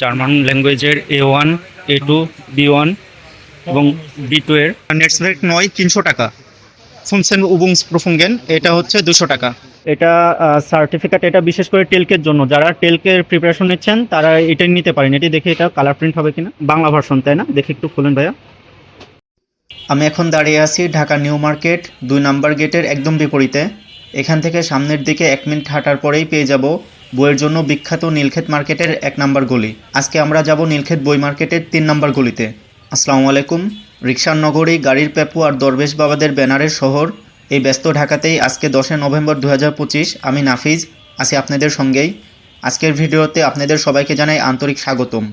German ল্যাঙ্গুয়েজের A one A two B one এবং B two এর। Netzwerk নয় তিনশো টাকা। ফুনসেন উবুংস প্রফুঙ্গেন এটা হচ্ছে দুশো টাকা। এটা সার্টিফিকেট এটা বিশেষ করে টেলকের জন্য। যারা টেলকের প্রিপারেশন নিচ্ছেন তারা এটাই নিতে পারেন। এটি দেখে এটা কালার প্রিন্ট হবে কিনা? বাংলা ভার্সন তাই না? দেখে একটু খুলেন ভাইয়া। আমি এখন দাঁড়িয়ে আছি ঢাকা নিউ মার্কেট দুই নাম্বার গেটের একদম বিপরীতে। এখান থেকে সামনের দিকে এক মিনিট হাঁটার পরেই পেয়ে যাব বইয়ের জন্য বিখ্যাত নীলক্ষেত মার্কেটের এক নাম্বার গলি। আজকে আমরা যাব নীলক্ষেত বই মার্কেটের তিন নাম্বার গলিতে। আসসালামু আলাইকুম। রিক্সার নগরী, গাড়ির পেপু আর দরবেশ বাবাদের ব্যানারের শহর। এই ব্যস্ত ঢাকাতেই আজকে দশই নভেম্বর দু হাজার পঁচিশ। আমি নাফিজ, আছি আপনাদের সঙ্গেই। আজকের ভিডিওতে আপনাদের সবাইকে জানাই আন্তরিক স্বাগতম।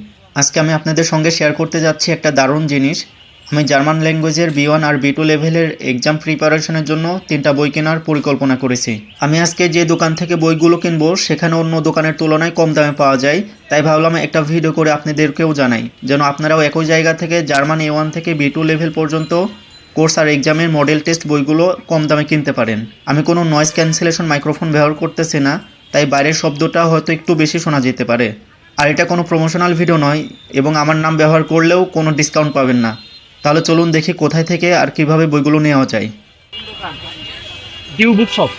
আজকে আমি আপনাদের সঙ্গে শেয়ার করতে যাচ্ছি একটা দারুণ জিনিস। আমি জার্মান ল্যাঙ্গুয়েজের বি ওয়ান আর বি টু লেভেলের এক্সাম প্রিপারেশনের জন্য তিনটা বই কেনার পরিকল্পনা করেছি। আমি আজকে যে দোকান থেকে বইগুলো কিনবো, সেখানে অন্য দোকানের তুলনায় কম দামে পাওয়া যায়। তাই ভাবলাম একটা ভিডিও করে আপনাদেরকেও জানাই, যেন আপনারাও একই জায়গা থেকে জার্মান এ ওয়ান থেকে বি টু লেভেল পর্যন্ত কোর্স আর এক্সামের মডেল টেস্ট বইগুলো কম দামে কিনতে পারেন। আমি কোনো নয়েজ ক্যান্সেলেশন মাইক্রোফোন ব্যবহার করতেছি না, তাই বাইরের শব্দটা হয়তো একটু বেশি শোনা যেতে পারে। আর এটা কোনো প্রমোশনাল ভিডিও নয়, এবং আমার নাম ব্যবহার করলেও কোনো ডিসকাউন্ট পাবেন না। তাহলে চলুন দেখি কোথায় থেকে আর কীভাবে বইগুলো নেওয়া যায়। ডিউ বুক শপ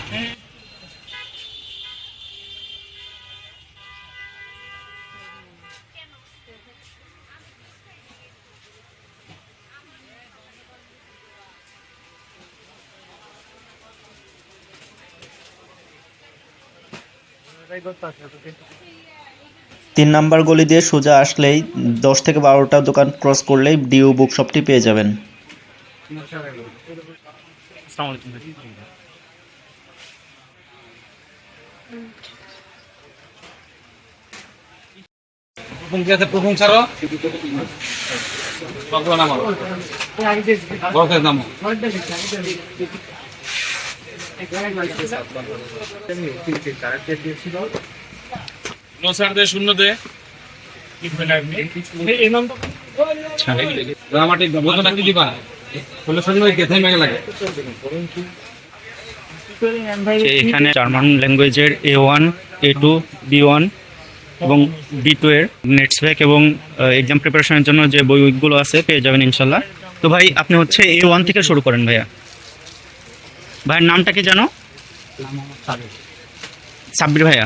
তিন নাম্বার গলি দিয়ে সোজা আসলেই দশ থেকে বারোটা দোকান ক্রস করলেই ডিউ বুক শপটি পেয়ে যাবেন। মেঘ লাগে এখানে German ল্যাঙ্গুয়েজের A one A two B one এবং বি টু এর নেটসভেক এবং এক্সাম প্রিপারেশনের জন্য যে বইগুলো আছে, পেয়ে যাবেন ইনশাল্লাহ। তো ভাই, আপনি হচ্ছে এ ওয়ান থেকে শুরু করেন ভাইয়া। ভাইয়ের নামটা কি জানো? সাব্বির ভাইয়া।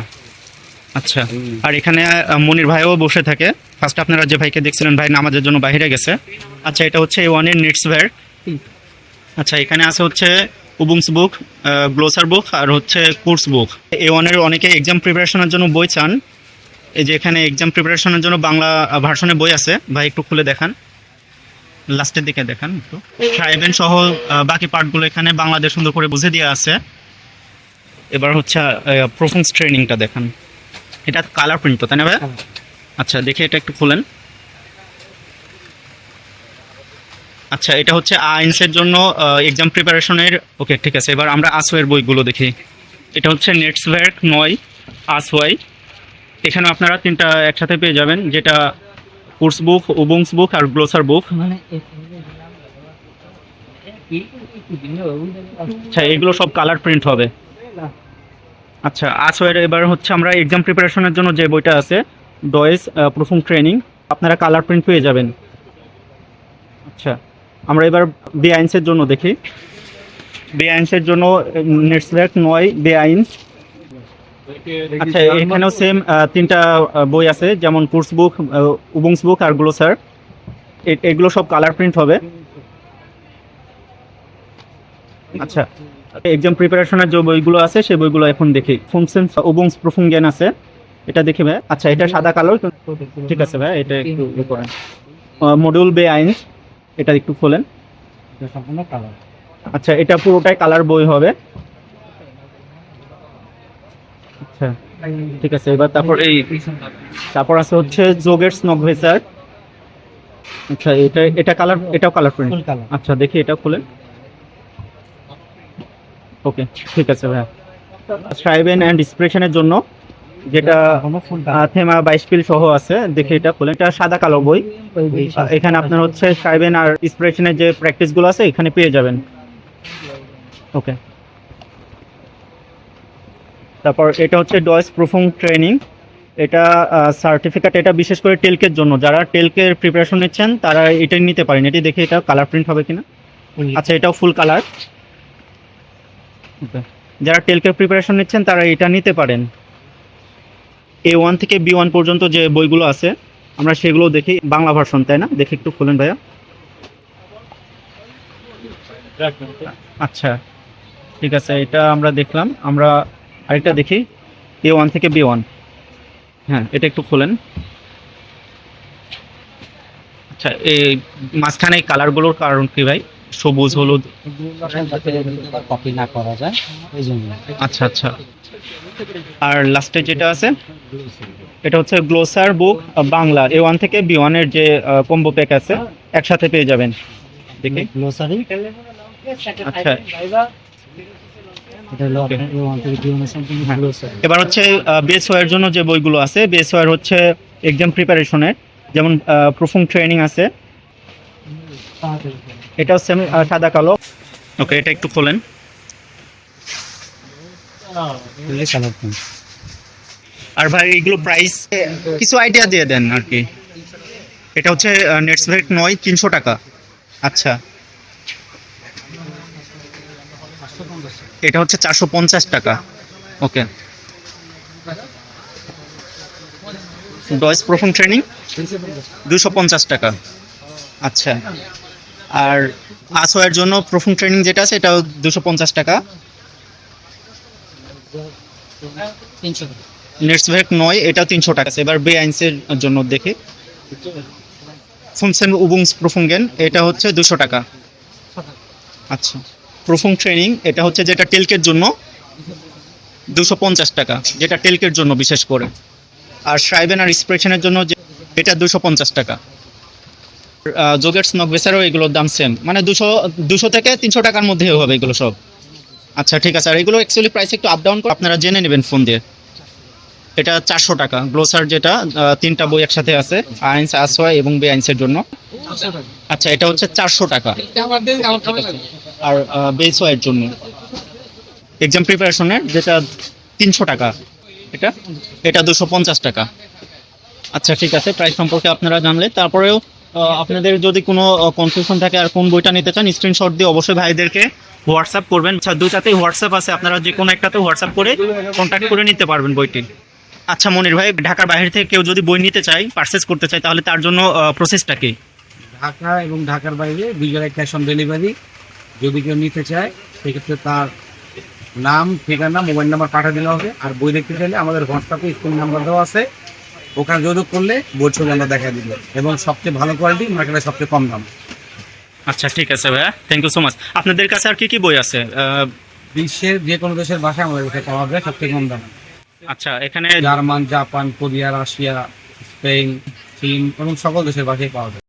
আচ্ছা। আর এখানে মনির ভাইও বসে থাকে। ফার্স্ট আপনারা যে ভাইকে দেখছিলেন ভাই নামাজের জন্য বাইরে গেছে। আচ্ছা এটা হচ্ছে ওয়ানের নেটসভের আচ্ছা এখানে আছে হচ্ছে উবুংস বুক গ্লোসার বুক আর হচ্ছে কোর্স বুক এ ওয়ানের অনেকে এক্সাম প্রিপারেশনের জন্য বই চান। এই যে এখানে এক্সাম প্রিপারেশনের জন্য বাংলা ভার্সনে বই আছে। ভাই একটু খুলে দেখান। লাস্টের দিকে দেখান একটু। ট্রাইবেন সহ বাকি পার্টগুলো এখানে বাংলাদেশ সুন্দর করে বুঝে দেওয়া আছে। এবার হচ্ছে প্রফেন্স ট্রেনিংটা দেখান। এটা কালার প্রিন্ট তো তাই না ভাই? আচ্ছা দেখে এটা একটু খুলেন। আচ্ছা এটা হচ্ছে আইনসের জন্য এক্সাম প্রিপারেশনের ওকে ঠিক আছে এবার আমরা আসওয়ের বইগুলো দেখি। এটা হচ্ছে নেটসওয়ার্ক নয় আসওয়াই। এখানে আপনারা তিনটা একসাথে পেয়ে যাবেন যেটা কোর্স বুক উবুংস বুক আর গ্লোসার বুক আচ্ছা এগুলো সব কালার প্রিন্ট হবে। আচ্ছা আসওয়ের এবার হচ্ছে আমরা এক্সাম প্রিপারেশনের জন্য যে বইটা আছে ডয়েস প্রথম ট্রেনিং আপনারা কালার প্রিন্ট পেয়ে যাবেন। আচ্ছা আমরা এবার বে আইন্সের জন্য দেখি। বে আইন্সের জন্য নেটসল্যাক নয় বে আইন্স আচ্ছা এখানেও সেম তিনটা বই আছে, যেমন কোর্স বুক উবংস বুক আর গ্লোসার এগুলো সব কালার প্রিন্ট হবে। আচ্ছা এক্সাম প্রিপারেশনের যে বইগুলো আছে সেই বইগুলো এখন দেখি। ফুনসেন্স উবংস প্রফুম জ্ঞান আছে এটা দেখি ভাই। আচ্ছা এটা সাদা কালো ঠিক আছে ভাই এটা একটু ইয়ে করেন। মডিউল বে আইন্স এটা একটু খোলেন। আচ্ছা এটা পুরোটাই কালার বই হবে। আচ্ছা ঠিক আছে এবার তারপর এই তারপর আছে হচ্ছে যোগের স্নগভেসার আচ্ছা এটা এটা কালার এটাও কালার প্রিন্ট আচ্ছা দেখি এটা খুলেন। ওকে ঠিক আছে ভাইয়া। স্ট্রাইবেন অ্যান্ড ডিসপ্রেশনের জন্য যেটা থেমা বাইশ পিল সহ আছে দেখে এটা খুলে এটা সাদা কালো বই। এখানে আপনার হচ্ছে স্ট্রাইবেন আর ইন্সপিরেশনের যে প্র্যাকটিসগুলো আছে এখানে পেয়ে যাবেন। ওকে তারপর এটা হচ্ছে ডয়েস প্রুফিং ট্রেনিং এটা সার্টিফিকেট এটা বিশেষ করে টেলকের জন্য। যারা টেলকের প্রিপারেশন নিচ্ছেন তারা এটা নিতে পারেন। এটি দেখে এটা কালার প্রিন্ট হবে কিনা? আচ্ছা এটাও ফুল কালার যারা টেলকের প্রিপারেশন নিচ্ছেন তারা এটা নিতে পারেন। এ ওয়ান থেকে বি ওয়ান পর্যন্ত যে বইগুলো আছে আমরা সেগুলো দেখি বাংলা ভার্সন তাই না? দেখে একটু খুলেন ভাইয়া। আচ্ছা ঠিক আছে এটা আমরা দেখলাম। আমরা আরেকটা দেখি এ ওয়ান থেকে বি ওয়ান হ্যাঁ এটা একটু খোলেন। আচ্ছা এই মাঝখানে এই কালারগুলোর কারণ কি ভাই? সবুজ হলুদ। কপি না করা যায় এই জন্য। আচ্ছা আচ্ছা। আর লাস্টে যেটা আছে এটা হচ্ছে গ্লোসার বুক বাংলা। এ ওয়ান থেকে বি ওয়ানের যে কম্বো প্যাক আছে একসাথে পেয়ে যাবেন। দেখি। গ্লোসারি আচ্ছা। হ্যাঁ। এবার হচ্ছে বেস ওয়ার জন্য যে বইগুলো আছে বেস ওয়ার হচ্ছে এক্সাম প্রিপারেশনের যেমন প্রুফিং ট্রেনিং আছে এটা সেম সাদা কালো। ওকে এটা একটু খোলেন। আর ভাই এইগুলো প্রাইস কিছু আইডিয়া দিয়ে দেন আর কি। এটা হচ্ছে নেটসভেট নয় তিনশো টাকা। আচ্ছা। এটা হচ্ছে চারশো পঞ্চাশ টাকা। ওকে ডয়েস প্রফম ট্রেনিং দুশো পঞ্চাশ টাকা। আচ্ছা। আর আসোয়ের জন্য প্রফুম ট্রেনিং যেটা আছে এটাও দুশো পঞ্চাশ টাকা। নেটসভেক নয় এটাও তিনশো টাকা আছে। এবার বে আইন্সের জন্য দেখি। ফুনসেন উবুংস প্রফুঙ্গেন এটা হচ্ছে দুশো টাকা। আচ্ছা প্রফুম ট্রেনিং এটা হচ্ছে যেটা টেলকের জন্য দুশো পঞ্চাশ টাকা যেটা টেলকের জন্য বিশেষ করে। আর শ্রাইবেন আর স্প্রেশনের জন্য যে এটা দুশো পঞ্চাশ টাকা। জোগেটস নকবেসারও এগুলোর দাম সেম মানে দুশো দুশো থেকে তিনশো টাকার মধ্যে হবে এগুলো সব। আচ্ছা ঠিক আছে। আর এগুলো অ্যাকচুয়ালি প্রাইস একটু আপ ডাউন আপনারা জেনে নেবেন ফোন দিয়ে। এটা চারশো টাকা। গ্লোসার যেটা তিনটা বই একসাথে আছে, আইন্স আসওয়াই এবং বে আইন্সের জন্য। আচ্ছা এটা হচ্ছে চারশো টাকা। আর বেসওয়াইয়ের জন্য। এক্সাম প্রিপারেশনের যেটা তিনশো টাকা। এটা এটা দুশো পঞ্চাশ টাকা। আচ্ছা ঠিক আছে। প্রাইস সম্পর্কে আপনারা জানলে। তারপরেও আপনাদের যদি কোনো কনফিউশন থাকে আর কোন বইটা নিতে চান স্ক্রিনশট দিয়ে অবশ্যই ভাইদেরকে হোয়াটসঅ্যাপ করবেন। আচ্ছা দুটাতেই হোয়াটসঅ্যাপ আছে। আপনারা যে কোনো একটাতে হোয়াটসঅ্যাপ করে কন্ট্যাক্ট করে নিতে পারবেন বইটি। আচ্ছা মনির ভাই, ঢাকার বাইরে থেকে কেউ যদি বই নিতে চায় পারচেস করতে চায়, তাহলে তার জন্য প্রসেসটা কি? ঢাকা এবং ঢাকার বাইরে দুই জায়গায় ক্যাশ অন ডেলিভারি। যদি কেউ নিতে চায়, সেক্ষেত্রে তার নাম, ঠিকানা, মোবাইল নাম্বার পাঠিয়ে দিলে হবে। আর বই দেখতে চাইলে আমাদের হোয়াটসঅ্যাপে স্ক্রিন নাম্বার দেওয়া আছে। ওখানে যোগাযোগ করলে বই ছবি আমরা দেখা দিব। এবং সবচেয়ে ভালো কোয়ালিটি মার্কেটে সবচেয়ে কম দাম। আচ্ছা ঠিক আছে ভাইয়া। থ্যাংক ইউ সো মাচ আপনাদের কাছে আর কি কি বই আছে? বিশ্বের যে কোনো দেশের ভাষা আমাদের কাছে পাওয়া যায় সবচেয়ে কম দামে। আচ্ছা এখানে German Japan Korea Russia Spain চীন এবং সকল দেশের ভাষায় পাওয়া যায়।